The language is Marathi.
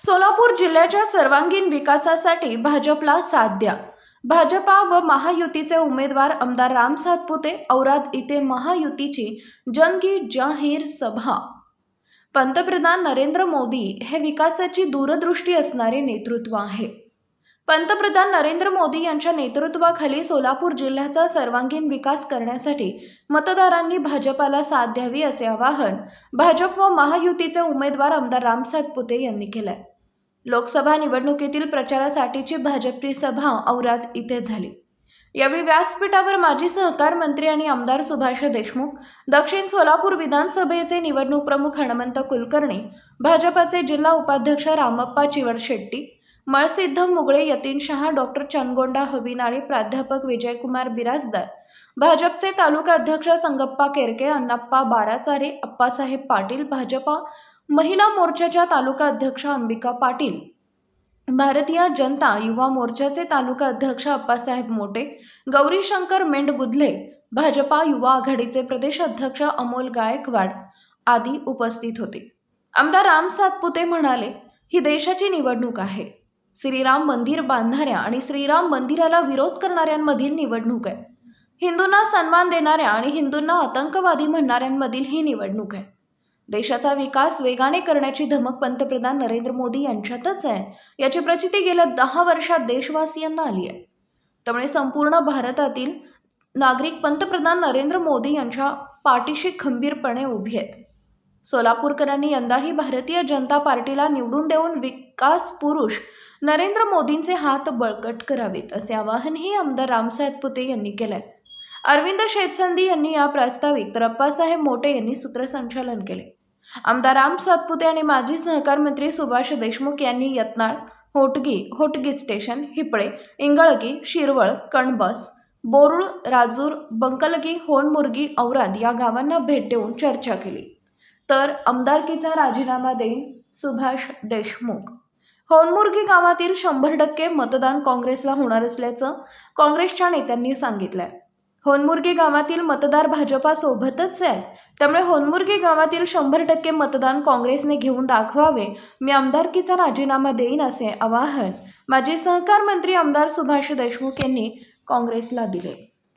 सोलापूर जिल्ह्याच्या सर्वांगीण विकासासाठी भाजपला साथ द्या. भाजपा व महायुतीचे उमेदवार आमदार राम सातपुते औराद इथे महायुतीची जंगी जाहीर सभा. पंतप्रधान नरेंद्र मोदी हे विकासाची दूरदृष्टी असणारे नेतृत्व आहे. पंतप्रधान नरेंद्र मोदी यांच्या नेतृत्वाखाली सोलापूर जिल्ह्याचा सर्वांगीण विकास करण्यासाठी मतदारांनी भाजपाला साथ द्यावी असे आवाहन भाजप व महायुतीचे उमेदवार आमदार राम सातपुते यांनी केलंय. लोकसभा निवडणुकीतील प्रचारासाठीची भाजपची सभा औरात इथे झाली. यावेळी व्यासपीठावर माजी सहकार मंत्री आणि आमदार सुभाष देशमुख दक्षिण सोलापूर विधानसभेचे निवडणूक प्रमुख हनुमंत कुलकर्णी भाजपाचे जिल्हा उपाध्यक्ष रामप्पा चिवड शेट्टी मळसिद्ध मुगळे यतीन शहा डॉक्टर चनगोंडा हविनाळी प्राध्यापक विजयकुमार बिराजदार भाजपचे तालुका अध्यक्ष संगप्पा केरके अण्णाप्पा बाराचारे अप्पासाहेब पाटील भाजपा महिला मोर्चाच्या तालुका अध्यक्ष अंबिका पाटील भारतीय जनता युवा मोर्चाचे तालुका अध्यक्ष अप्पासाहेब मोटे गौरीशंकर मेंढगुदले भाजपा युवा आघाडीचे प्रदेश अध्यक्ष अमोल गायकवाड आदी उपस्थित होते. आमदार राम सातपुते म्हणाले ही देशाची निवडणूक आहे. श्रीराम मंदिर बांधणाऱ्या आणि श्रीराम मंदिराला विरोध करणाऱ्यांमधील निवडणूक आहे. हिंदूंना सन्मान देणाऱ्या आणि हिंदूंना आतंकवादी म्हणणाऱ्यांमधील ही निवडणूक आहे. देशाचा विकास वेगाने करण्याची धमक पंतप्रधान नरेंद्र मोदी यांच्यातच आहे. याची प्रचिती गेल्या दहा वर्षात देशवासियांना आली आहे. त्यामुळे संपूर्ण भारतातील नागरिक पंतप्रधान नरेंद्र मोदी यांच्या पाठीशी खंबीरपणे उभी आहेत. सोलापूरकरांनी यंदाही भारतीय जनता पार्टीला निवडून देऊन विकास पुरुष नरेंद्र मोदींचे हात बळकट करावेत असे आवाहनही आमदार रामसाहेब पुते यांनी केलंय. अरविंद शेतसंधी यांनी या प्रास्ताविक तर अप्पासाहेब मोटे यांनी सूत्रसंचालन केले. आमदार राम सातपुते आणि माजी सहकार मंत्री सुभाष देशमुख यांनी यत्नाळ होटगी होटगी स्टेशन हिपळे इंगळगी शिरवळ कणबस बोरुळ राजूर बंकलगी होनमुर्गी औराद या गावांना भेट देऊन चर्चा केली. तर आमदारकीचा राजीनामा देईन सुभाष देशमुख. होनमुर्गी गावातील शंभर टक्के मतदान काँग्रेसला होणार असल्याचं काँग्रेसच्या नेत्यांनी सांगितलंय. होनमुर्गे गावातील मतदार भाजपासोबतच आहेत त्यामुळे होनमुर्गे गावातील शंभर टक्के मतदान काँग्रेसने घेऊन दाखवावे. मी आमदारकीचा राजीनामा देईन असे आवाहन माजी सहकार मंत्री आमदार सुभाष देशमुख यांनी काँग्रेसला दिले.